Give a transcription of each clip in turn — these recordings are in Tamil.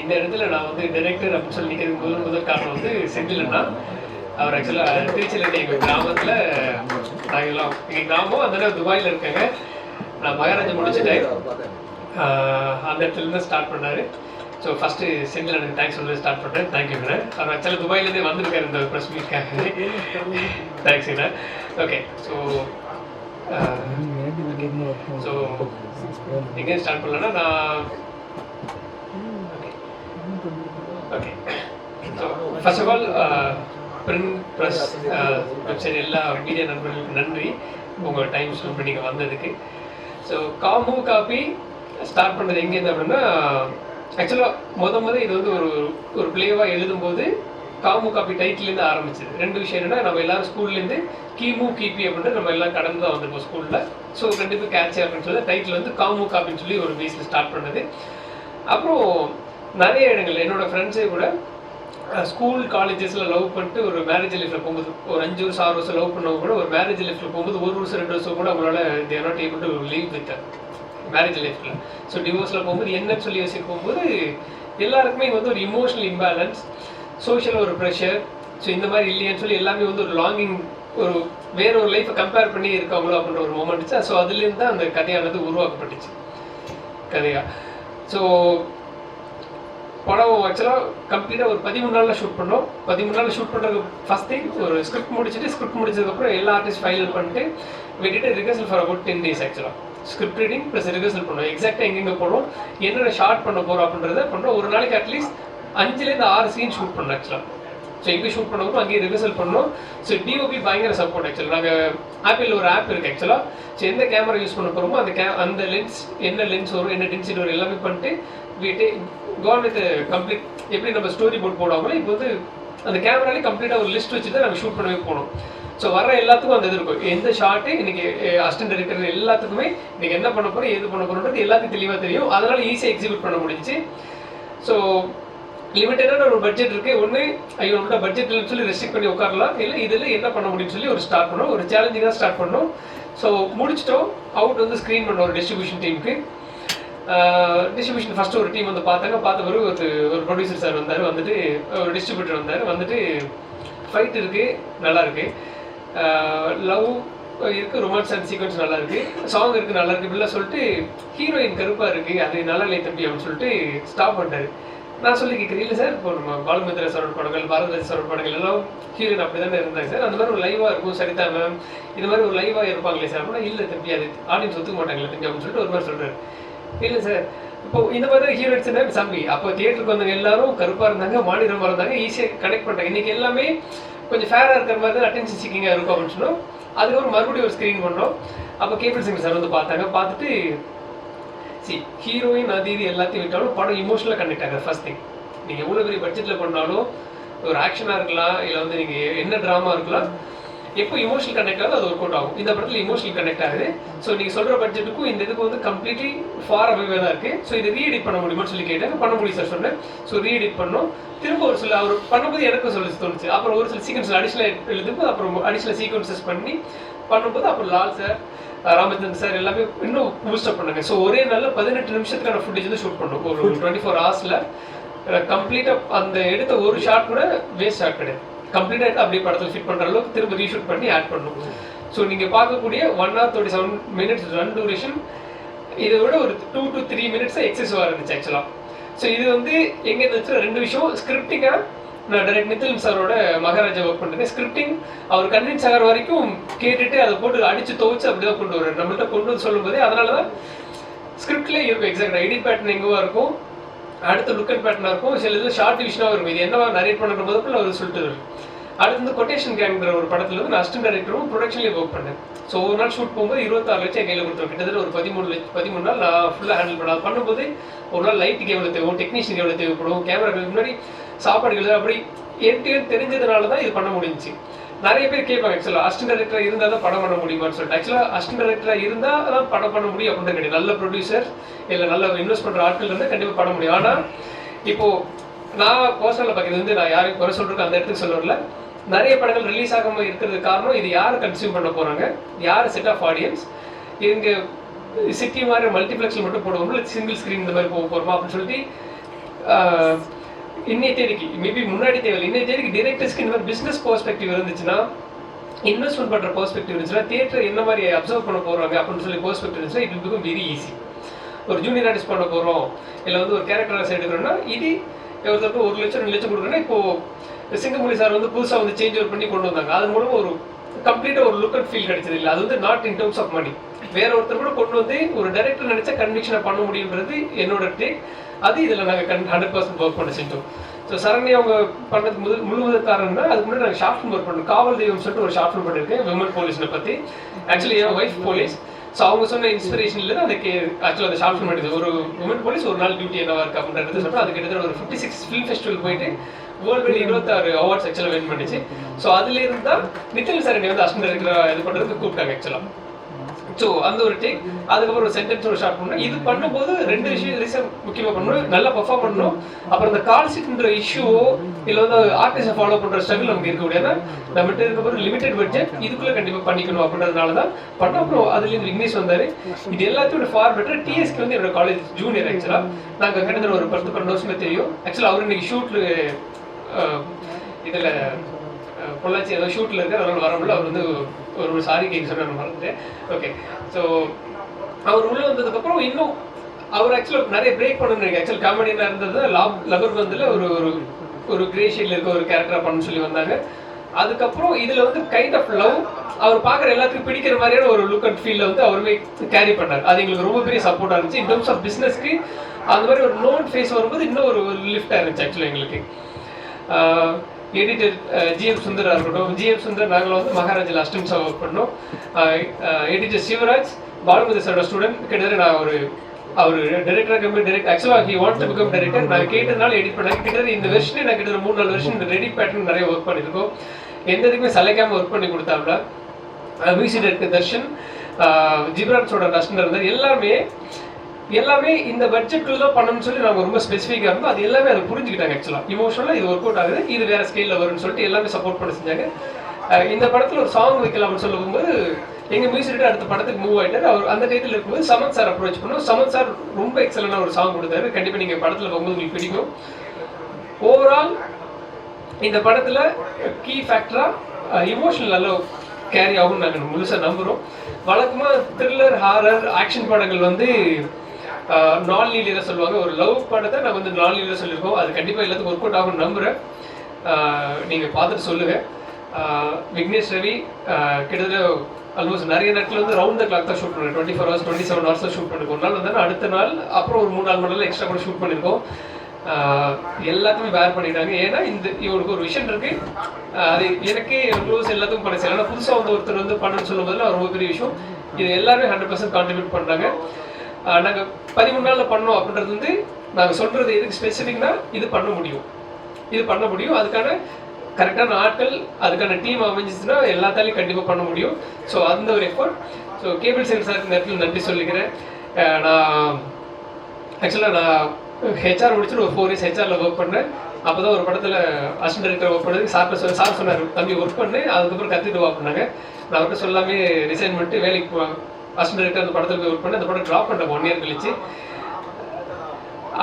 இந்த இடத்துல நான் வந்து டைரக்டர் அப்படின்னு சொல்லி நிற்கிறது முதல் முதல் காரணம் வந்து செந்திலன்னா அவர் ஆக்சுவலாக திருச்சியில் எங்கள் கிராமத்தில் நாங்கள் எங்கள் கிராமம் அந்த நேரம் துபாயில் இருக்காங்க. நான் மகாராஜா முடிச்சுட்டேன். அந்த இடத்துலேருந்து ஸ்டார்ட் பண்ணார். ஸோ ஃபஸ்ட்டு செந்தில் எனக்கு தேங்க்ஸ் சொல்லி ஸ்டார்ட் பண்ணுறேன் தேங்க்யூ மேடம் அவர் ஆக்சுவலாக துபாயிலேருந்தே வந்திருக்காரு இந்த press மீட்காக thanks sir okay so so எங்கே ஸ்டார்ட் பண்ணலன்னா நான் okay okay so first of all print press website எல்லா மீடியா நண்பர்களுக்கு நன்றி. உங்கள் டைம் ஸ்பெண்ட் பண்ணி வந்ததுக்கு. ஸோ காமு காப்பி ஸ்டார்ட் பண்ணுறது எங்கேருந்து அப்படின்னா ஆக்சுவலாக முத முத இது வந்து ஒரு ஒரு பிளேவாக எழுதும்போது காமு காப்பி டைட்டிலேருந்து ஆரம்பிச்சது. ரெண்டு விஷயம் என்னன்னா நம்ம எல்லாரும் ஸ்கூல்லேருந்து கிமு கிபி அப்படின்ட்டு நம்ம எல்லாம் கடந்து தான் வந்திருக்கோம் ஸ்கூலில் ஸோ கண்டிப்பாக கேட்ச் அப்படின்னு சொல்லி டைட்டில் வந்து காமு காப்பின்னு சொல்லி ஒரு பேஸில் ஸ்டார்ட் பண்ணது. அப்புறம் நிறைய இடங்கள். என்னோட ஃப்ரெண்ட்ஸே கூட ஸ்கூல் காலேஜஸில் லவ் பண்ணிட்டு ஒரு மேரேஜ் லைஃப்பில் போகும்போது ஒரு அஞ்சு வருஷம் ஆறு வருஷம் லவ் பண்ணவங்க கூட ஒரு மேரேஜ் லைஃப்பில் போகும்போது ஒரு வருஷம் ரெண்டு வருஷம் கூட அவங்களால they're not able to live with marriage லைஃப்பில் ஸோ டிவோர்ஸில் போகும்போது என்னன்னு சொல்லி யோசிக்க போகும்போது எல்லாருக்குமே வந்து ஒரு இமோஷனல் இம்பேலன்ஸ் சோஷியல் ஒரு ப்ரெஷர் ஸோ இந்த மாதிரி இல்லையேன்னு சொல்லி எல்லாமே வந்து ஒரு லாங்கிங் ஒரு வேற ஒரு லைஃப்பை கம்பேர் பண்ணி இருக்காங்களோ அப்படின்ற ஒரு மூமெண்ட்ஸ் ஸோ அதுலேருந்து தான் அந்த கதையானது உருவாக்கப்பட்டுச்சு. கதையாக ஸோ படம் ஆக்சுவலாக கம்ப்ளீட்டாக ஒரு பதிமூணு நாளில் ஷூட் பண்ணோம். பதிமூணு நாளில் ஷூட் பண்ணுறதுக்கு ஃபஸ்ட் திங் ஒரு ஸ்கிரிப்ட் முடிச்சுட்டு ஸ்கிரிப்ட் முடிச்சதுக்கப்புறம் எல்லா ஆர்டிஸ்ட் ஃபைனல் பண்ணிட்டு விட்டுட்டு rehearsal for about ten days ஆக்சுவலாக ஸ்கிரிப்ட் ரீடிங் ப்ளஸ் ரிகர்சல் பண்ணுவோம் எக்ஸாக்டாக எங்கெங்கே போகிறோம் என்னென்ன ஷார்ட் பண்ண போகிறோம் அப்படின்றத பண்ணுறோம் ஒரு நாளைக்கு அட்லீஸ்ட் அஞ்சுலேருந்து ஆறு சீன் ஷூட் பண்ணோம் ஆக்சுவலாக ஸோ எங்கே ஷூட் பண்ணுவோம் அங்கேயே ரிகர்சல் பண்ணோம். ஸோ டிஓபி பயங்கர சப்போர்ட் ஆக்சுவலாக நாங்கள் ஆப்பிள் ஒரு ஆப் இருக்குது ஆக்சுவலாக ஸோ எந்த கேமரா யூஸ் பண்ண போகிறோமோ அந்த கே அந்த லென்ஸ் என்ன லென்ஸ் வரும் என்ன டென்சிட்டி வரும் எல்லாமே பண்ணிட்டு வீட்டு கான் வித் கம்ப்ளீட் எப்படி நம்ம ஸ்டோரி போர்ட் போடாமலே இப்போ வந்து அந்த கேமராலே கம்ப்ளீட்டாக ஒரு லிஸ்ட் வச்சு தான் நாங்கள் ஷூட் பண்ணவே போனோம். ஸோ வர எல்லாத்துக்கும் அந்த இது இருக்கும். எந்த ஷார்ட்டு இன்னைக்கு அசிஸ்டன்ட் டைரக்டர் எல்லாத்துக்குமே இன்னைக்கு என்ன பண்ண போகிறோம் ஏது பண்ண போகிறோன்றது எல்லாத்துக்கும் தெளிவாக தெரியும். அதனால ஈஸியாக எக்ஸிக்யூட் பண்ண முடிஞ்சுச்சு. ஸோ லிமிட்டடான ஒரு பட்ஜெட் இருக்கு. ஒன்று ஐயோ நம்மளோட பட்ஜெட் சொல்லி ரெஸ்ட்ரிக் பண்ணி உட்காரலாம். இல்லை இதில் என்ன பண்ண முடியும்னு சொல்லி ஒரு ஸ்டார்ட் பண்ணோம். ஒரு சேலஞ்சிங்காக ஸ்டார்ட் பண்ணோம். ஸோ முடிச்சிட்டோம். அவுட் வந்து ஸ்க்ரீன் பண்ணோம் ஒரு டிஸ்ட்ரிபியூஷன் டீமுக்கு டிஸ்ட்ரிபியூஷன் ஃபஸ்ட்டு ஒரு டீம் வந்து பார்த்தாங்க. பார்த்த பிறகு ஒரு ஒரு ப்ரொடியூசர் சார் வந்தார். வந்துட்டு ஒரு டிஸ்ட்ரிபியூட்டர் வந்தார். வந்துட்டு ஃபைட் இருக்குது நல்லாயிருக்கு லவ் இருக்குது ரொமான்ஸ் அண்ட் சீக்வன்ஸ் நல்லாயிருக்கு சாங் இருக்குது நல்லாயிருக்கு இப்படிலாம் சொல்லிட்டு ஹீரோயின் கருப்பாக இருக்குது அது நல்லா இல்லை தம்பி அப்படின்னு சொல்லிட்டு ஸ்டாப் பண்ணிட்டார். நான் சொல்லி கேட்குறேன் இல்லை சார் இப்போ நம்ம பாலுமந்திர சரோட படங்கள் பாரதராஜ் சரோட படங்கள் எல்லாம் ஹீரோயின் அப்படி தானே இருந்தாங்க சார் அந்த மாதிரி ஒரு லைவாக இருக்கும். சரிதா மேம் இந்த மாதிரி ஒரு லைவாக இருப்பாங்களே சார் அப்படின்னா இல்லை தம்பி அது ஆடியன்ஸ் ஒத்துக்க மாட்டாங்களே தம்பி அப்படின்னு சொல்லிட்டு ஒரு மாதிரி சொல்கிறார் இல்லை சார். இப்போ இந்த மாதிரி ஹீரோயின்ஸ் சம்பி அப்போ தியேட்டருக்கு வந்தவங்க எல்லாரும் கருப்பாக இருந்தாங்க மாநிலமாக இருந்தாங்க ஈஸியாக கனெக்ட் பண்ணிட்டாங்க. இன்னைக்கு எல்லாமே கொஞ்சம் ஃபேராக இருக்கிற மாதிரி தான் அட்டென்ஷன் சீக்கிங்காக இருக்கும் அப்படின்னு சொன்னோம். அதுக்கப்புறம் மறுபடியும் ஒரு ஸ்க்ரீன் பண்ணோம். அப்போ கேபிள் சிங் சார் வந்து பார்த்தாங்க. பார்த்துட்டு சி ஹீரோயின் அது இது எல்லாத்தையும் விட்டாலும் படம் இமோஷனலாக கனெக்ட் ஆகுது. ஃபர்ஸ்ட் திங் நீங்கள் எவ்வளோ பெரிய பட்ஜெட்டில் பண்ணாலும் ஒரு ஆக்ஷனாக இருக்கலாம் இல்லை வந்து நீங்கள் என்ன ட்ராமா இருக்கலாம் எப்போ இமோஷனல் கனெக்ட் ஆகுது அது ஒர்க் அவுட் ஆகும். இந்த படத்தில் இமோஷனல் கனெக்ட் ஆகுது. ஸோ நீங்கள் சொல்கிற பட்ஜெட்டுக்கும் இந்த இதுக்கு வந்து கம்ப்ளீட்லி ஃபார் அவைவே தான் இருக்குது ஸோ இதை ரீஎடிட் பண்ண முடியுமான்னு சொல்லி கேட்டாங்க பண்ண முடியும் சார் சொன்னேன் ஸோ ரீஎடிட் பண்ணோம். திரும்ப ஒரு சில அவர் பண்ணும்போது எனக்கும் சொல்லி தோணுச்சு. அப்புறம் ஒரு சில சீக்வன்ஸ் அடிஷனல் எழுதும்போது அப்புறம் அடிஷனல் சீக்வன்சஸ் பண்ணி பண்ணும்போது அப்புறம் லால் சார் ராமச்சந்திரன் சார் எல்லாமே இன்னும் பூஸ்டப் பண்ணாங்க. ஸோ ஒரே நாள்ல பதினெட்டு நிமிஷத்துக்கான ஃபுட்டேஜ் வந்து ஷூட் பண்ணோம். ஒரு டுவெண்ட்டி ஃபோர் ஹவர்ஸில் கம்ப்ளீட்டாக அந்த எடுத்த ஒரு ஷாட் கூட வேஸ்ட் ஷாட் கிடையாது. கம்ப்ளீட்டாக அப்படியே படத்தில் ஃபிட் பண்ணுற அளவுக்கு திரும்ப ரீஷூட் பண்ணி ஆட் பண்ணணும். ஸோ நீங்கள் பார்க்கக்கூடிய one hour thirty seven minutes run duration இதை விட ஒரு டூ டு த்ரீ மினிட்ஸ் எக்ஸசிவாக இருந்துச்சு ஆக்சுவலாக ஸோ இது வந்து எங்கே இருந்துச்சு ரெண்டு விஷயம் ஸ்கிரிப்டிங்காக நான் டைரக்ட் நிதின் சாரோட மகாராஜா ஒர்க் பண்ணுறேன் ஸ்கிரிப்டிங் அவர் கன்வின்ஸ் ஆகிற வரைக்கும் கேட்டுட்டு அதை போட்டு அடித்து துவைச்சு அப்படிதான் கொண்டு வர்றாரு நம்மள்ட்ட கொண்டு வந்து சொல்லும்போதே அதனால தான் ஸ்கிரிப்ட்லேயே இருக்கும் எக்ஸாக்ட் ஐடி பேட்டர்ன் எங்கேவா இருக்கும்? அடுத்த லுக் அண்ட் பேட்டர்னாக இருக்கும். சில இது ஷார்ட் டிவிஷனாக இருக்கும் இது என்னவா நரேட் பண்ணுற போது அவர் சொல்லிட்டு வரும் அடுத்து வந்து கொட்டேஷன் கேங்கிற ஒரு படத்தில் வந்து நான் அசிஸ்டன்ட் டைரக்டரும் ப்ரொடக்ஷன்லேயே ஒர்க் பண்ணேன். ஸோ ஒரு நாள் ஷூட் போகும்போது இருபத்தாறு லட்சம் கையில் கொடுத்தோம். கிட்டத்தட்ட ஒரு பதிமூணு லட்சம் பதிமூணு நாள் நான் ஃபுல்லாக ஹேண்டில் பண்ண பண்ணும்போது ஒரு நாள் லைட்டுக்கு எவ்வளோ தேவைப்படும் டெக்னீஷியன் எவ்வளோ தேவைப்படும் கேமராக்கு முன்னாடி சாப்பாடுகள் அப்படி ஏற்கனவே தெரிஞ்சதுனால தான் இது பண்ண முடிஞ்சுச்சு. நிறைய பேர் கேட்பாங்க ஆக்சுவலாக அஸ்டன் டைரக்டர் இருந்தால் தான் படம் பண்ண முடியுமான்னு சொல்லிட்டு. ஆக்சுவலாக அஸ்டன் டைரக்டராக இருந்தால் தான் படம் பண்ண முடியும் அப்படின்னு கிடையாது நல்ல ப்ரொடியூசர் இல்லை நல்ல இன்வெஸ்ட் பண்ணுற ஆட்கள் இருந்தால் கண்டிப்பாக பண்ண முடியும். ஆனால் இப்போ நான் பர்சனலில் பார்க்குறது வந்து நான் யாரையும் குறை சொல்றதுக்கு அந்த இடத்துக்கு சொல்ல வரல. நிறைய படங்கள் ரிலீஸ் ஆகாம இருக்கிறதுக்கு காரணம் இது யார் கன்சியூம் பண்ண போறாங்க? யார் செட் ஆஃப் ஆடியன்ஸ் இங்க சிட்டி மாதிரி மல்டிப்ளெக்ஸில் மட்டும் போடுவோம் இல்லை சிங்கிள் ஸ்க்ரீன் இந்த மாதிரி போக போகிறோமா அப்படின்னு சொல்லிட்டு இன்னைய தேதிக்கு மேபி முன்னாடி தேவையில்லை இன்னைய தேதிக்கு டிரெக்டர்ஸ்க்கு இந்த மாதிரி பிஸ்னஸ் பெர்ஸ்பெக்டிவ் இருந்துச்சுன்னா இன்வெஸ்ட்மெண்ட் பண்ற பெர்ஸ்பெக்டிவ் இருந்துச்சுன்னா தியேட்டர் என்ன மாதிரி அப்சர்வ் பண்ண போறாங்க அப்படின்னு சொல்லி பெர்ஸ்பெக்டிவ் இருந்துச்சுன்னா இட் பிகம் வெரி ஈஸி ஒரு ஜூனியர் ஆர்டிஸ்ட் பண்ண போறோம் இல்லை வந்து ஒரு கேரக்டர் எடுக்கிறோம்னா இது ஒருத்தருக்கு ஒரு லட்சம் ரெண்டு லட்சம் கொடுக்குறேன்னா இப்போ சிங்கமொழி சார் வந்து புதுசாக வந்து சேஞ்ச் ஓவர் பண்ணி கொண்டு வந்தாங்க. அது மூலமா ஒரு கம்ப்ளீட்டா ஒரு லுக் அண்ட் ஃபீல் கிடைச்சது இல்லை. அது வந்து not in terms of money வேற ஒருத்தர் கூட கொண்டு வந்து ஒரு டைரக்டர் நினைச்சா கன்விக்ஷனை பண்ண முடியுன்றது என்னோட டேக் அது இதுல நாங்க ஹண்ட்ரட் பர்சன்ட் ஒர்க் பண்ண செஞ்சோம். ஸோ சரண்யா அவங்க பண்ணது முதல் முழுவதும் காரணம்னா அதுக்கு முன்னாடி நாங்கள் ஷார்ட் ஃபிலிம் ஒர்க் பண்ணோம். காவல் தெய்வம் சொல்லிட்டு ஒரு ஷார்ட் ஃபிலிம் பண்ணியிருக்கேன் விமன் போலீஸில் பற்றி ஆக்சுவலி என் ஒய்ஃப் போலீஸ் ஸோ அவங்க சொன்ன இன்ஸ்பிரேஷன்ல தான் அதுக்கு ஆக்சுவலாக அந்த ஷார்ட் ஃபிலிம் எடுத்தது. ஒரு உமன் போலீஸ் ஒரு நாள் டியூட்டி என்னவா இருக்கு அப்படின்றது சொல்லிட்டு அது கிட்டத்தட்ட ஒரு ஃபிஃப்டி சிக்ஸ் ஃபிலிம் ஃபெஸ்டிவல் போயிட்டு வேர்ல்டு வைட் இருபத்தாறு அவார்ட்ஸ் ஆக்சுவலாக வின் பண்ணிச்சு. ஸோ அதுல இருந்தா நிதின் சரணி வந்து அஸ்டன் இருக்கிற இது பண்றதுக்கு கூப்பிட்டாங்க ஆக்சுவலாக ஸோ அந்த ஒரு டேக் அதுக்கப்புறம் ஒரு சென்டென்ஸ் ஒரு ஷார்ட் பண்ணணும். இது பண்ணும்போது ரெண்டு விஷயம் ரீசன் முக்கியமாக பண்ணணும். நல்லா பர்ஃபார்ம் பண்ணணும். அப்புறம் இந்த கால் ஷீட்ன்ற இஷ்யூவோ இல்லை வந்து ஆர்டிஸ்டை ஃபாலோ பண்ணுற ஸ்ட்ரகிள் நமக்கு இருக்க முடியாது? நம்மகிட்ட இருக்க லிமிடெட் பட்ஜெட் இதுக்குள்ளே கண்டிப்பாக பண்ணிக்கணும் அப்படின்றதுனால தான் பண்ண அப்புறம் அதுலேருந்து விக்னேஷ் வந்தார். இது எல்லாத்தையும் ஃபார் பெட்டர் டிஎஸ்கே வந்து என்னோட காலேஜ் ஜூனியர் ஆக்சுவலாக நாங்கள் கிட்டத்தட்ட ஒரு பத்து பன்னெண்டு வருஷமே தெரியும். ஆக்சுவலாக அவர் இன்னைக்கு ஷூட்டில் இதில் பொள்ளாச்சி ஏதோ ஷூட்டில் இருக்கு அதனால் வர முடியல. அவர் வந்து ஒரு சாரி கேட்க சொன்னார் மறந்துட்டேன் ஓகே ஸோ அவர் உள்ளே வந்ததுக்கப்புறம் இன்னும் அவர் ஆக்சுவலாக நிறைய பிரேக் பண்ணணும் ஆக்சுவல் காமெடியாக இருந்தது லாப் லவர் வந்துல ஒரு ஒரு ஒரு கிரே இருக்க ஒரு கேரக்டராக பண்ண சொல்லி வந்தாங்க. அதுக்கப்புறம் இதில் வந்து கைண்ட் ஆஃப் லவ் அவர் பார்க்குற எல்லாத்துக்கும் பிடிக்கிற மாதிரியான ஒரு லுக் அண்ட் ஃபீலில் வந்து அவருமே கேரி பண்ணார். அது எங்களுக்கு ரொம்ப பெரிய சப்போர்ட்டாக இருந்துச்சு. இன் டர்ம்ஸ் ஆஃப் பிஸ்னஸ்க்கு அந்த மாதிரி ஒரு நோன் ஃபேஸ் வரும்போது இன்னும் ஒரு லிஃப்டாக இருந்துச்சு ஆக்சுவலாக எங்களுக்கு. எடிட்டர் ஜிஎம் சுந்தரா இருக்கட்டும் ஜிஎம் சுந்தர் நாங்கள் வந்து மகாராஜில் அஸ்டன்ஸாக ஒர்க் பண்ணோம். எடிட்டர் சிவராஜ் பாலுமதி சாரோட ஸ்டூடெண்ட் கிட்டத்தட்ட நான் ஒரு அவர் டைரக்டராக கம்பெனி டைரக்ட் ஆக்சுவலாக he want to become director நான் கேட்டதுனால எடிட் பண்ணேன். கிட்டத்தட்ட இந்த வெர்ஷனே நான் கிட்டத்தட்ட மூணு நாலு வருஷம் இந்த ரெடி பேட்டர்ன் நிறைய ஒர்க் பண்ணியிருக்கோம் எந்த இதுக்குமே சலைக்காமல் ஒர்க் பண்ணி கொடுத்தாப்ல. மியூசிக் டைரக்டர் தர்ஷன் ஜிப்ரான்ஸோட நஷ்டம் இருந்தார். எல்லாமே எல்லாமே இந்த பட்ஜெட்டுக்குள்ள தான் பண்ணணும்னு சொல்லி நாங்கள் ரொம்ப ஸ்பெசிஃபிக்காக இருந்தோம். அது எல்லாமே அதை புரிஞ்சுக்கிட்டாங்க ஆக்சுவலாக இமோஷனலாக இது ஒர்க் அவுட் ஆகுது. இது வேற ஸ்கேலில் வரும்னு சொல்லிட்டு எல்லாமே சப்போர்ட் பண்ண செஞ்சாங்க. இந்த படத்தில் ஒரு சாங் வைக்கலாம்னு சொல்லும்போது எங்கள் மியூசிக் அடுத்த படத்துக்கு மூவ் ஆகிட்டார் அவர் அந்த டைட்டில் இருக்கும்போது சமந்த் சார் அப்ரோச் பண்ணோம். சமந்த் சார் ரொம்ப எக்ஸலண்டாக ஒரு சாங் கொடுத்தாரு. கண்டிப்பாக நீங்கள் படத்தில் போகும்போது உங்களுக்கு பிடிக்கும். ஓவரால் இந்த படத்தில் கீ ஃபேக்டராக இமோஷனல் நல்லா கேரி ஆகும் நாங்கள் முழுசாக நம்புகிறோம் வழக்கமாக த்ரில்லர் ஹாரர் ஆக்ஷன் படங்கள் வந்து நான் லீலியரா சொல்லுவாங்க. ஒரு லவ் படத்தை நான் வந்து நான் லீலியரா சொல்லியிருக்கோம். அது கண்டிப்பாக எல்லாத்துக்கும் ஒர்க் அவுட் ஆகும்னு நம்புறேன். நீங்கள் பார்த்துட்டு சொல்லுங்கள் விக்னேஷ் ரவி கிட்டத்தட்ட ஆல்மோஸ்ட் நிறைய நேரத்தில் வந்து ரவுண்ட் த கிளாக் தான் ஷூட் பண்ணுறேன் twenty four hours twenty seven hours தான் ஷூட் பண்ணிருக்கோம் ஒரு நாள் வந்து அடுத்த நாள் அப்புறம் ஒரு மூணு நாலு மணி நேரம் எக்ஸ்ட்ரா கூட ஷூட் பண்ணியிருக்கோம். எல்லாத்தையுமே வேர் பண்ணிட்டாங்க. ஏன்னா இந்த இவனுக்கு ஒரு விஷயம் இருக்கு. அது எனக்கு க்ளோஸ் எல்லாத்துக்கும் பண்ண செய்யலாம் புதுசாக வந்து ஒருத்தர் வந்து பண்ணணும்னு சொல்லும் போதுல ரொம்ப பெரிய விஷயம். இது எல்லாருமே ஹண்ட்ரட் பர்சன்ட் கான்ட்ரிபியூட் பண்ணுறாங்க நாங்கள் பதிமூணு நாளில் பண்ணோம் அப்படின்றது வந்து நாங்கள் சொல்கிறது எதுக்கு ஸ்பெசிஃபிக்னா இது பண்ண முடியும். இது பண்ண முடியும். அதுக்கான கரெக்டான ஆட்கள் அதுக்கான டீம் அமைஞ்சிச்சுன்னா எல்லாத்தாலையும் கண்டிப்பாக பண்ண முடியும். ஸோ அந்த ஒரு எஃபர்ட் ஸோ கேபிள் செல் சாருக்கு இந்த இடத்துல நன்றி சொல்லிக்கிறேன். நான் ஆக்சுவலாக நான் ஹெச்ஆர் முடிச்சுட்டு ஒரு ஃபோர் இயர்ஸ் ஹெச்ஆரில் ஒர்க் பண்ணேன். அப்போ தான் ஒரு படத்தில் அசிஸ்டன்ட் டைரக்டர் ஒர்க் பண்ணது. சார் சொல் சார் சொன்னார் தம்பி ஒர்க் பண்ணு அதுக்கப்புறம் கற்றுட்டு வா பண்ணாங்க நான் அவர்கிட்ட சொல்லாமே ரிசைன் பண்ணிட்டு வேலைக்கு ஃபஸ்ட் டேரக்டர் அந்த படத்தில் போய் ஒர்க் பண்ணி அந்த படம் ட்ராப் பண்ணேன் ஒன் இயர் கழிச்சு.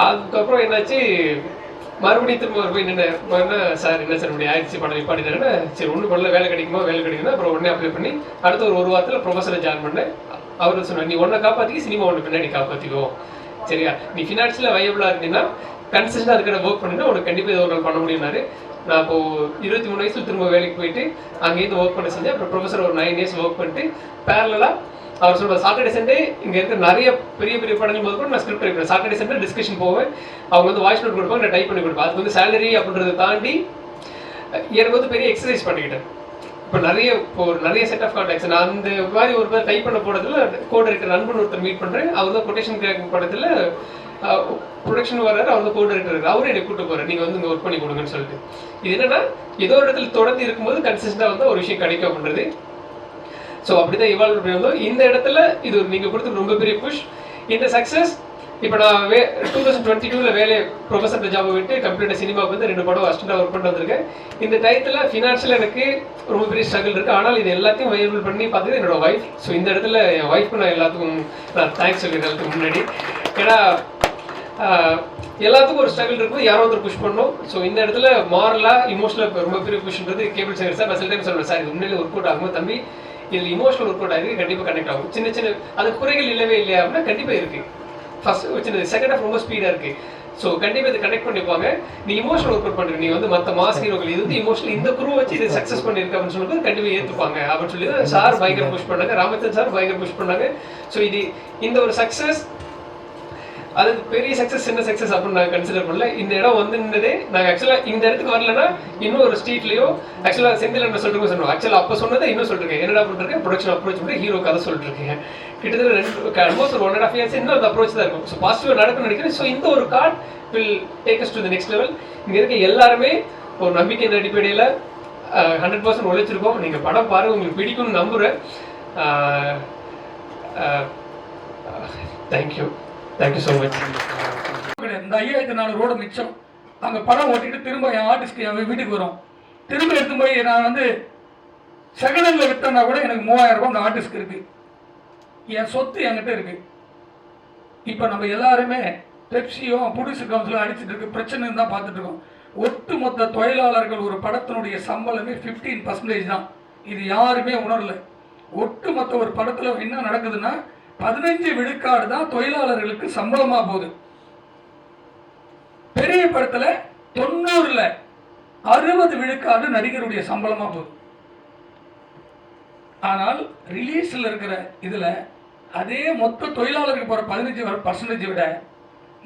அதுக்கப்புறம் என்னாச்சு மறுபடியும் திரும்ப ஒரு போய் நின்று என்ன சார் என்ன சார் இப்படி ஆயிடுச்சு படம்? நிப்பாட்டினாருன்னா சரி ஒன்றும் பண்ணல வேலை கிடைக்குமா? வேலை கிடைக்குன்னா அப்புறம் உடனே அப்ளை பண்ணி அடுத்த ஒரு ஒரு வாரத்தில் ப்ரொஃபஸரை ஜாயின் பண்ணேன். அவர் சொன்னார் நீ ஒன்றை காப்பாற்றிக்க சினிமா ஒன்று பின்னாடி காப்பாற்றிக்கோ சரியா? நீ ஃபினான்ஷியலாக வையபிளாக இருந்தீங்கன்னா கன்சிஸ்டாக இருக்கிற ஒர்க் பண்ணினா உனக்கு கண்டிப்பாக இது ஒரு நாள் பண்ண முடியும்னாரு. நான் இப்போ இருபத்தி மூணு வயசுல திரும்ப வேலைக்கு போயிட்டு அங்கேருந்து ஒர்க் பண்ண செஞ்சேன். அப்புறம் ப்ரொஃபஸர் ஒரு நைன் இயர்ஸ் ஒர்க் பண்ணிட்டு பேரலாக அவர் சொல்ற சாட்டர்டே சண்டே இங்க இருக்க நிறைய பெரிய பெரிய படங்கள் போது கூட நான் ஸ்கிரிப்ட் எழுதுறேன் சாட்டர்டே சண்டே டிஸ்கஷன் போவேன். அவங்க வந்து வாய்ஸ் நோட் கொடுப்பாங்க நான் டைப் பண்ணி கொடுப்பேன். அதுக்கு வந்து சேலரி அப்படின்றத தாண்டி எனக்கு வந்து பெரிய எக்ஸசைஸ் பண்ணிக்கிட்டேன். இப்போ நிறைய இப்போ ஒரு நிறைய செட் ஆஃப் கான்டாக்ட்ஸ் நான் அந்த மாதிரி ஒரு பேர் டைப் பண்ண போனதுல கோட் இருக்கிற நண்பன் ஒருத்தர் மீட் பண்ணுறேன் அவர் தான் கொட்டேஷன் கிராக்கிங் படத்தில் ப்ரொடக்ஷன் வர்றாரு. அவர் தான் கோட் இருக்கிறாரு அவரும் என்னை கூட்டு போகிறேன் நீங்கள் வந்து இங்கே ஒர்க் பண்ணி கொடுங்கன்னு சொல்லிட்டு. இது என்னன்னா ஏதோ ஒரு இடத்துல தொடர்ந்து இருக்கும்போது கன்சிஸ்டா வந்து ஒரு விஷயம் கிடைக்கும் அப்படின்றது. ஸோ அப்படிதான் இவால்வ் பண்ணியிருந்தோம் இந்த இடத்துல இது நீங்கள் நீங்க கொடுத்த ரொம்ப பெரிய புஷ் இந்த சக்ஸஸ் இப்போ நான் வே டூ தௌசண்ட் டுவெண்ட்டி டூவில் வேலையை ப்ரொஃபஸர் ஜாபை விட்டு கம்ப்யூட்டர் சினிமாவுக்கு வந்து ரெண்டு படம் அஸ்டண்டாக ஒர்க் பண்ணிட்டு வந்திருக்கேன். இந்த டயத்தில் ஃபினான்ஷியல் எனக்கு ரொம்ப பெரிய ஸ்ட்ரகிள் இருக்குது ஆனால் இது எல்லாத்தையும் வைரபிள் பண்ணி பார்த்தது என்னோட ஒய்ஃப் ஸோ இந்த இடத்துல என் ஒய்ஃப்க்கு நான் எல்லாத்துக்கும் நான் தேங்க்ஸ் சொல்லிடுறதுக்கு முன்னாடி. ஏன்னா எல்லாத்துக்கும் ஒரு ஸ்ட்ரகிள் இருக்கும். யாரோ ஒருத்தர் புஷ் பண்ணணும் ஸோ இந்த இடத்துல மாரலாக இமோஷனல் ரொம்ப பெரிய புஷ்ன்றது கேபிள் சேகர் சார் நான் சில டைம் சொல்லுவேன் சார் இது உண்மையிலே ஒர்க் அவுட் ஆகும் தம்பி? இதில் இமோஷனல் ஒர்க் அவுட் ஆகுது கண்டிப்பாக கனெக்ட் ஆகும். சின்ன சின்ன அது குறைகள் இல்லவே இல்லையா அப்படின்னா கண்டிப்பாக இருக்கு. ஃபர்ஸ்ட் சின்ன செகண்ட் ஹாஃப் ரொம்ப ஸ்பீடாக இருக்கு. ஸோ கண்டிப்பாக இது கனெக்ட் பண்ணிப்பாங்க நீ இமோஷனல் ஒர்க் அவுட் பண்ணுற நீ வந்து மற்ற மாஸ் ஹீரோக்கள் இது வந்து இமோஷனல் இந்த குரூ வச்சு இது சக்ஸஸ் பண்ணியிருக்க அப்படின்னு சொல்லும்போது கண்டிப்பாக ஏற்றுப்பாங்க அப்படின்னு சொல்லி சார் பயங்கர புஷ் பண்ணாங்க. ராமச்சந்திரன் சார் பயங்கர புஷ் பண்ணாங்க. ஸோ இது இந்த ஒரு சக்ஸஸ் அது பெரிய சக்ஸஸ் சின்ன சக்ஸஸ் அப்படின்னு நாங்கள் கன்சிடர் பண்ணல. இந்த இடம் வந்து நாங்கள் ஆக்சுவலாக இந்த இடத்துக்கு வரலன்னா இன்னும் ஒரு ஸ்ட்ரீட்லையோ ஆக்சுவலாக செந்தில் என்ன சொல்லிட்டு சொன்னோம். ஆக்சுவலாக அப்போ சொன்னதை இன்னும் சொல்லிருக்கேன். என்னடா பண்ணிருக்கேன்? ப்ரொடக்ஷன் அப்ரோச் பண்ணி ஹீரோ கதை சொல்லிட்டு இருக்கேன் கிட்டத்தட்ட ரெண்டு ஆல்மோஸ்ட் ஒரு ஒன் அண்ட் ஆஃப் இயர்ஸ் இன்னும் அந்த அப்ரோச் தான் இருக்கும். ஸோ பாசிட்டிவாக நடக்கும்னு நினைக்கிறேன். ஸோ இந்த ஒரு card will take us to the next level இங்கே இருக்க எல்லாருமே ஒரு நம்பிக்கையின் அடிப்படையில் ஹண்ட்ரட் பர்சன்ட் உழைச்சிருக்கோம். நீங்கள் படம் பாருங்கள் உங்களுக்கு பிடிக்கும்னு நம்புகிறேன் தேங்க்யூ தேங்க்யூ ஸோ மச் இந்த ஐயாயிரத்தி நாலு ரோடு மிச்சம். அங்கே படம் ஓட்டிட்டு திரும்ப என் ஆர்டிஸ்ட்க்கு என் வீட்டுக்கு வரும். திரும்ப எடுத்து போய் நான் வந்து செகண்ட் ஹேண்டில் விட்டேன்னா கூட எனக்கு மூவாயிரம் ரூபாய் அந்த ஆர்டிஸ்ட்க்கு இருக்கு. என் சொத்து என்கிட்ட இருக்கு. இப்போ நம்ம எல்லாருமே பெப்சியோ புடிசு கவுன்சிலும் அடிச்சுட்டு இருக்கு. பிரச்சனைன்னு தான் பார்த்துட்டு இருக்கோம். ஒட்டுமொத்த தொழிலாளர்கள் ஒரு படத்தினுடைய சம்பளமே 15% பர்சன்டேஜ் தான். இது யாருமே உணரல. ஒட்டுமொத்த ஒரு படத்தில் என்ன நடக்குதுன்னா பதினஞ்சு விழுக்காடு தான் தொழிலாளர்களுக்கு சம்பளமா போகுது. பெரிய படத்துல தொண்ணூறுல அறுபது விழுக்காடு நடிகருடைய சம்பளமா போகுது. ஆனால் ரிலீஸ்ல இருக்கிற இதுல அதே மொத்த தொழிலாளருக்கு போற பதினஞ்சு பர்சன்டேஜ் விட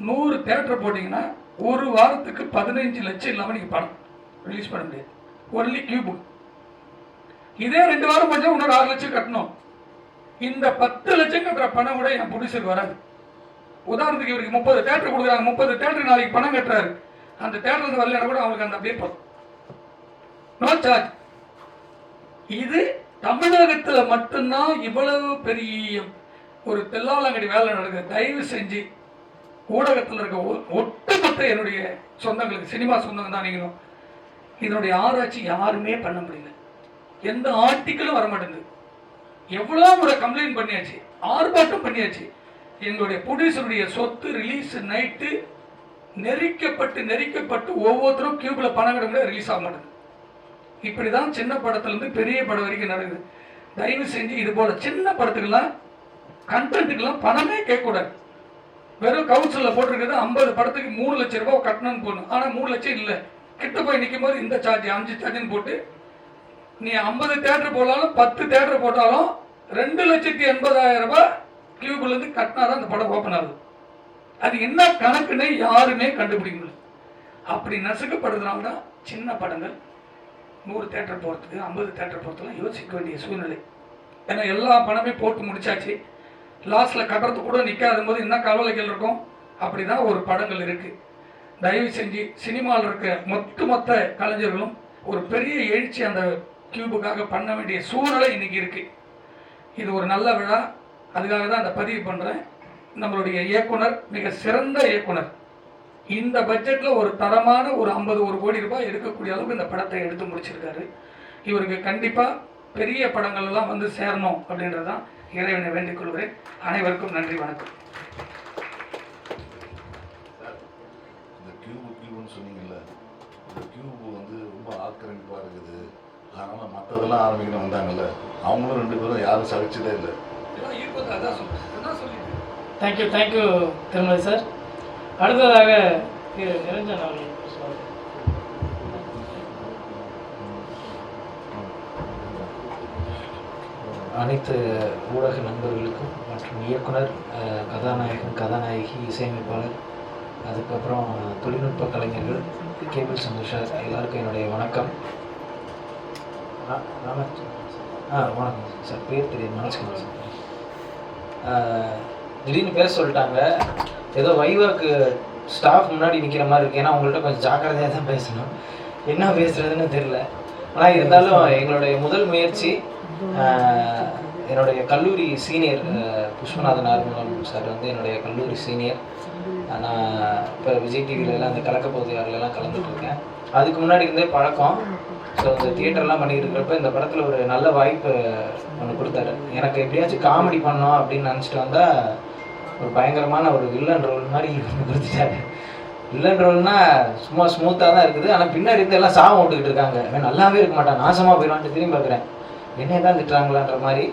நூறு தேட்டர் போட்டிங்கன்னா ஒரு வாரத்துக்கு பதினஞ்சு லட்சம் இல்லாமல் நீங்க படம் ரிலீஸ் பண்ண முடியாது. ஒன்லி கியூபு இதே ரெண்டு வாரம் கொஞ்சம் இன்னொரு ஆறு லட்சம் கட்டணும். இந்த பத்து லட்சம் கட்டுற பணம் கூட என் ப்ரொடியூசருக்கு வராது. உதாரணத்துக்கு இவருக்கு முப்பது தேட்டர் கொடுக்குறாங்க. முப்பது தேட்டர் நாளைக்கு பணம் கட்டுறாரு. அந்த தேட்டருக்கு வரலன்னா கூட அவங்களுக்கு அந்த அப்படியே போதும். நோ சார்ஜ் இது தமிழகத்தில் மட்டும்தான் இவ்வளவு பெரிய ஒரு தெல்லாலங்கடி வேலை நடக்குது. தயவு செஞ்சு ஊடகத்தில் இருக்க ஒ- ஒட்டுமொத்த என்னுடைய சொந்தங்களுக்கு சினிமா சொந்தங்க தான் நீங்களும் இதனுடைய ஆராய்ச்சி யாருமே பண்ண முடியல. எந்த ஆர்டிக்கலும் வர மாட்டேங்குது எவ்வளோ முறை கம்ப்ளைண்ட் பண்ணியாச்சு ஆர்ப்பாட்டம் பண்ணியாச்சு. எங்களுடைய ப்ரொடியூசருடைய சொத்து ரிலீஸ் நைட்டு நெரிக்கப்பட்டு நெரிக்கப்பட்டு ஒவ்வொருத்தரும் கியூபில் பணம் கிடக்கூட ரிலீஸ் ஆக மாட்டேங்குது. இப்படி தான் சின்ன படத்துலேருந்து பெரிய படம் வரைக்கும் நடக்குது. தயவு செஞ்சு இது போல் சின்ன படத்துக்கெல்லாம் கண்டென்ட்டுக்கெல்லாம் பணமே கேட்கக்கூடாது. வெறும் கவுன்சிலில் போட்டிருக்கிறது ஐம்பது படத்துக்கு மூணு லட்ச ரூபாய் கட்டணும்னு போடணும். ஆனால் மூணு லட்சம் இல்லை. கிட்ட போய் நிற்கும் போது இந்த சார்ஜ் அஞ்சு சார்ஜ்னு போட்டு நீ ஐம்பது தேட்டர் போடலாலும் பத்து தேட்டர் போட்டாலும் ரெண்டு லட்சத்தி எண்பதாயிரம் ரூபாய் கியூப்ல இருந்து கட்டினாதான் அந்த படம் ஓப்பன் ஆகுது. அது என்ன கணக்குன்னு யாருமே கண்டுபிடிக்க முடியல. அப்படி நசுக்கப்படுறதுனால தான் சின்ன படங்கள் நூறு தேட்டர் போகிறதுக்கு ஐம்பது தேட்டர் போகிறதுலாம் யோசிக்க வேண்டிய சூழ்நிலை. ஏன்னா எல்லா பணமே போட்டு முடிச்சாச்சு. லாஸ்ட்டில் கட்டுறதுக்கு கூட நிற்காத போது என்ன கவலைகள் இருக்கும்? அப்படிதான் ஒரு படங்கள் இருக்கு. தயவு செஞ்சு சினிமாவில் இருக்க மொத்த மொத்த கலைஞர்களும் ஒரு பெரிய எழுச்சி அந்த கியூபுக்காக பண்ண வேண்டிய சூழ்நிலை இன்றைக்கி இருக்குது இது ஒரு நல்ல விழா. அதுக்காக தான் அந்த பதிவு பண்ணுறேன் நம்மளுடைய இயக்குனர் மிக சிறந்த இயக்குனர். இந்த பட்ஜெட்டில் ஒரு தரமான ஒரு ஐம்பது ஒரு கோடி ரூபாய் எடுக்கக்கூடிய அளவுக்கு இந்த படத்தை எடுத்து முடிச்சிருக்காரு. இவருக்கு கண்டிப்பாக பெரிய படங்கள் எல்லாம் வந்து சேரணும் அப்படின்றதான் இறைவனை வேண்டிக் கொள்கிறேன். அனைவருக்கும் நன்றி வணக்கம். இந்த சொன்னீங்கல்ல இந்த கியூப் வந்து ரொம்ப ஆக்கிரமிப்பாக இருக்குது. அதனால் மற்றதெல்லாம் ஆரம்பிக்கணும் வந்தாங்கல்ல. அவங்களும் ரெண்டு பேரும் யாரும் சகிச்சதே இல்லை. அதான் சொல்றேன். அதான் சொல்லிட்டேன். தேங்க்யூ தேங்க்யூ திருமதி சார் அடுத்ததாக திரு நிரஞ்சன் அவர்கள். அனைத்து ஊடக நண்பர்களுக்கும் மற்றும் இயக்குனர் கதாநாயகன் கதாநாயகி இசையமைப்பாளர் அதுக்கப்புறம் தொழில்நுட்ப கலைஞர்கள் கேபிள் சந்தோஷர் எல்லாருக்கும் என்னுடைய வணக்கம். ஆ வணக்கம் சார் பேர் தெரியும் மனசுக்கு சார் திடீர்னு பேச சொல்லிட்டாங்க. ஏதோ வைவாக்கு ஸ்டாஃப் முன்னாடி நிற்கிற மாதிரி இருக்கு. ஏன்னா உங்கள்கிட்ட கொஞ்சம் ஜாக்கிரதையாக தான் பேசணும். என்ன பேசுறதுன்னு தெரியல. ஆனால் இருந்தாலும் எங்களுடைய முதல் முயற்சி என்னுடைய கல்லூரி சீனியர் புஷ்பநாதன் ஆர்வலம் சார் வந்து என்னுடைய கல்லூரி சீனியர். நான் இப்போ விஜய் டிவிலலாம் அந்த கலக்க பகுதியாரிலலாம் கலந்துட்டு இருக்கேன். அதுக்கு முன்னாடி இருந்தே பழக்கம். ஸோ இந்த தியேட்டர்லாம் பண்ணிட்டு இருக்கிறப்ப இந்த படத்தில் ஒரு நல்ல வாய்ப்பு ஒன்று கொடுத்தாரு. எனக்கு எப்படியாச்சும் காமெடி பண்ணோம் அப்படின்னு நினச்சிட்டு வந்தால் ஒரு பயங்கரமான ஒரு வில்லன் ரோல் மாதிரி கொடுத்துட்டாரு. வில்லன் ரோல்னா சும்மா ஸ்மூத்தாக தான் இருக்குது. ஆனால் பின்னாடி இருந்து எல்லாம் சாபம் விட்டுக்கிட்டு இருக்காங்க. நல்லாவே இருக்க மாட்டான். நாசமாக போயிடுவான்ட்டு திரும்பி பார்க்குறேன். என்னை தான் திட்டுறாங்களான்ற மாதிரி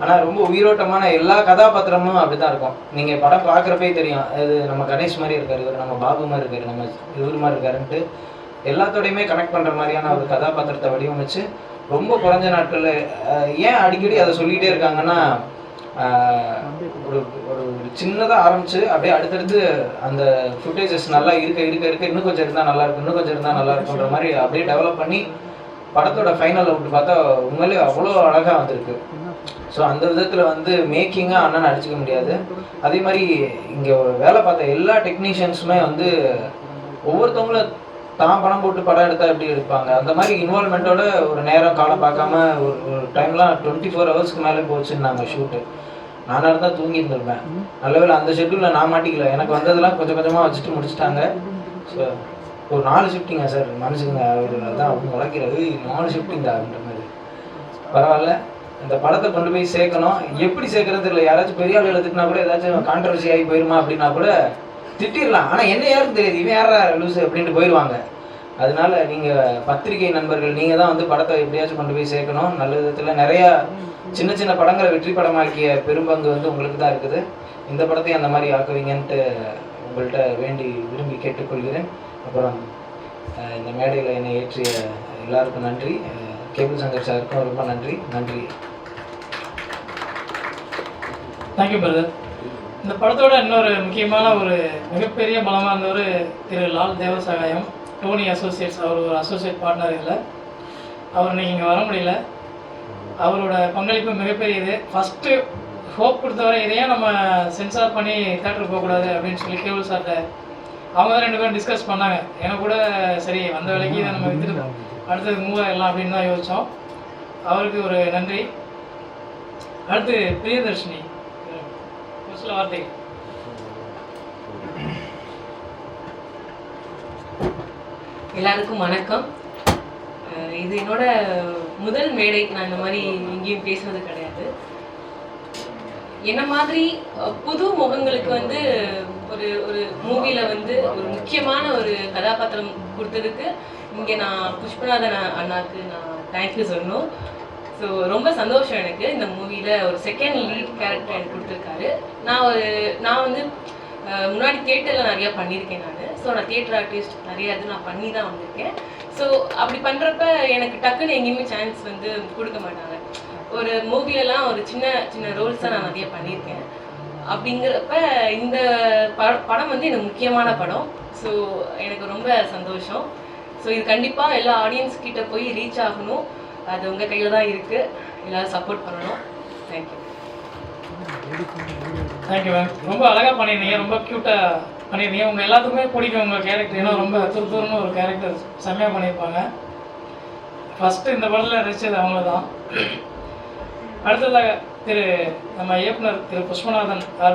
ஆனால் ரொம்ப உயிரோட்டமான எல்லா கதாபாத்திரமும் அப்படிதான் இருக்கும். நீங்கள் படம் பார்க்குறப்பே தெரியும். இது நம்ம கணேஷ் மாதிரி இருக்காரு இவர் நம்ம பாபு மாதிரி இருக்காரு நம்ம இவர் மாதிரி இருக்காருன்ட்டு எல்லாத்தோடையுமே கனெக்ட் பண்ணுற மாதிரியான ஒரு கதாபாத்திரத்தை வடிவமைச்சு ரொம்ப குறைஞ்ச நாட்களில் ஏன் அடிக்கடி அதை சொல்லிகிட்டே இருக்காங்கன்னா ஒரு ஒரு சின்னதாக ஆரம்பிச்சு அப்படியே அடுத்தடுத்து அந்த ஃபுட்டேஜஸ் நல்லா இருக்க இருக்க இருக்க இன்னும் கொஞ்சம் இருந்தால் நல்லா இருக்கும் இன்னும் கொஞ்சம் இருந்தால் நல்லா இருக்குன்ற மாதிரி அப்படியே டெவலப் பண்ணி படத்தோட ஃபைனல் அவுட் பார்த்தா உண்மையிலேயே அவ்வளோ அழகாக வந்திருக்கு. ஸோ அந்த விதத்தில் வந்து மேக்கிங்காக அண்ணன் அடிச்சுக்க முடியாது. அதே மாதிரி இங்கே வேலை பார்த்த எல்லா டெக்னீஷியன்ஸுமே வந்து ஒவ்வொருத்தவங்களும் தான் பணம் போட்டு படம் எடுத்தால் எப்படி எடுப்பாங்க அந்த மாதிரி இன்வால்மெண்ட்டோட ஒரு நேரம் காலம் பார்க்காம ஒரு ஒரு டைம்லாம் டுவெண்ட்டி ஃபோர் ஹவர்ஸ்க்கு மேலே போச்சுன்னாங்க ஷூட்டு நானாக இருந்தால் தூங்கி இருந்திருப்பேன் நல்லவேளை அந்த ஷெட்யூலில் நான் மாட்டிக்கல. எனக்கு வந்ததெல்லாம் கொஞ்சம் கொஞ்சமாக வச்சுட்டு முடிச்சிட்டாங்க. ஸோ ஒரு நாலு ஷிஃப்டிங்கா சார் மனுஷங்க அவர் தான் அவங்க உழைக்கிறது நாலு ஷிஃப்டிங் தான் அப்படின்ற மாதிரி. பரவாயில்ல. இந்த படத்தை கொண்டு போய் சேர்க்கணும். எப்படி சேர்க்கறது தெரியல. யாராச்சும் பெரிய ஆள் எடுத்துக்கினா கூட ஏதாச்சும் கான்ட்ரவர்சி ஆகி போயிருமா அப்படின்னா கூட திட்டிடலாம். ஆனால் என்ன யாருக்கும் தெரியாது. இவன் யாரா லூஸ் அப்படின்ட்டு போயிடுவாங்க அதனால நீங்கள் பத்திரிகை நண்பர்கள் நீங்கள் தான் வந்து படத்தை எப்படியாச்சும் கொண்டு போய் சேர்க்கணும். நல்ல விதத்தில் நிறையா சின்ன சின்ன படங்களை வெற்றி படமாக்கிய பெரும்பங்கு வந்து உங்களுக்கு தான் இருக்குது. இந்த படத்தையும் அந்த மாதிரி ஆக்குவீங்கன்ட்டு உங்கள்கிட்ட வேண்டி விரும்பி கேட்டுக்கொள்கிறேன். அப்புறம் இந்த மேடையில் என்னை ஏற்றிய எல்லாருக்கும் நன்றி. கேபிள் சங்கர் சாருக்கும் ரொம்ப நன்றி. நன்றி. தேங்க்யூ பிரதர் இந்த படத்தோட இன்னொரு முக்கியமான ஒரு மிகப்பெரிய பலமாக இருந்தவர் திரு லால் தேவசகாயம் டோனி அசோசியேட்ஸ் அவர் ஒரு அசோசியேட் பார்ட்னர் இதில் அவர் இன்னைக்கு இங்கே வர முடியல. அவரோட பங்களிப்பு மிகப்பெரியது. ஃபஸ்ட்டு ஹோப் கொடுத்தவரை இதையே நம்ம சென்சார் பண்ணி தேட்டருக்கு போகக்கூடாது அப்படின்னு சொல்லி கேபிள் சார்கிட்ட அவங்க தான் ரெண்டு பேரும் டிஸ்கஸ் பண்ணாங்க. எனக்கு கூட சரி வந்த வேலைக்கு இதை நம்ம வித்துட்டு அடுத்தது மூவ் ஆகிடலாம் அப்படின்னு தான் யோசித்தோம் அவருக்கு ஒரு நன்றி. அடுத்து பிரியதர்ஷினி. ஒரு சில வார்த்தை எல்லாருக்கும் வணக்கம். இது என்னோட முதல் மேடை. நான் இந்த மாதிரி எங்கேயும் பேசுனது கிடையாது. என்ன மாதிரி புது முகங்களுக்கு வந்து ஒரு ஒரு மூவில வந்து ஒரு முக்கியமான ஒரு கதாபாத்திரம் கொடுத்ததுக்கு இங்கே நான் புஷ்பநாதன் அண்ணாக்கு நான் தேங்க்யூ சொல்லணும். ஸோ ரொம்ப சந்தோஷம் எனக்கு இந்த மூவியில் ஒரு செகண்ட் லீட் கேரக்டர் எனக்கு கொடுத்துருக்காரு. நான் ஒரு நான் வந்து முன்னாடி தியேட்டரில் நிறையா பண்ணியிருக்கேன் நான். ஸோ நான் தியேட்டர் ஆர்டிஸ்ட் நிறைய இது நான் பண்ணி தான் வந்திருக்கேன். ஸோ அப்படி பண்ணுறப்ப எனக்கு டக்குன்னு எங்கேயுமே சான்ஸ் வந்து கொடுக்க மாட்டாங்க. ஒரு மூவியெல்லாம் ஒரு சின்ன சின்ன ரோல்ஸ் தான் நான் நிறைய பண்ணியிருக்கேன். அப்படிங்கிறப்ப இந்த படம் வந்து எனக்கு முக்கியமான படம். ஸோ எனக்கு ரொம்ப சந்தோஷம். ஸோ இது கண்டிப்பாக எல்லா ஆடியன்ஸ் கிட்ட போய் ரீச் ஆகணும். அது உங்கள் கையில் தான் இருக்குது எல்லோரும் சப்போர்ட் பண்ணணும். தேங்க்யூ தேங்க்யூ மேம் ரொம்ப அழகாக பண்ணியிருந்தீங்க. ரொம்ப க்யூட்டாக பண்ணியிருந்தீங்க. உங்கள் எல்லாத்துக்குமே பிடிக்கும் உங்கள் கேரக்டர் ஏன்னா ரொம்ப துரு ஒரு கேரக்டர் செம்மையாக பண்ணியிருப்பாங்க. ஃபஸ்ட்டு இந்த படத்தில் நடிச்சது அவங்க தான் அடுத்ததாக திரு நம்ம இயக்குனர் திரு புஷ்பநாதன்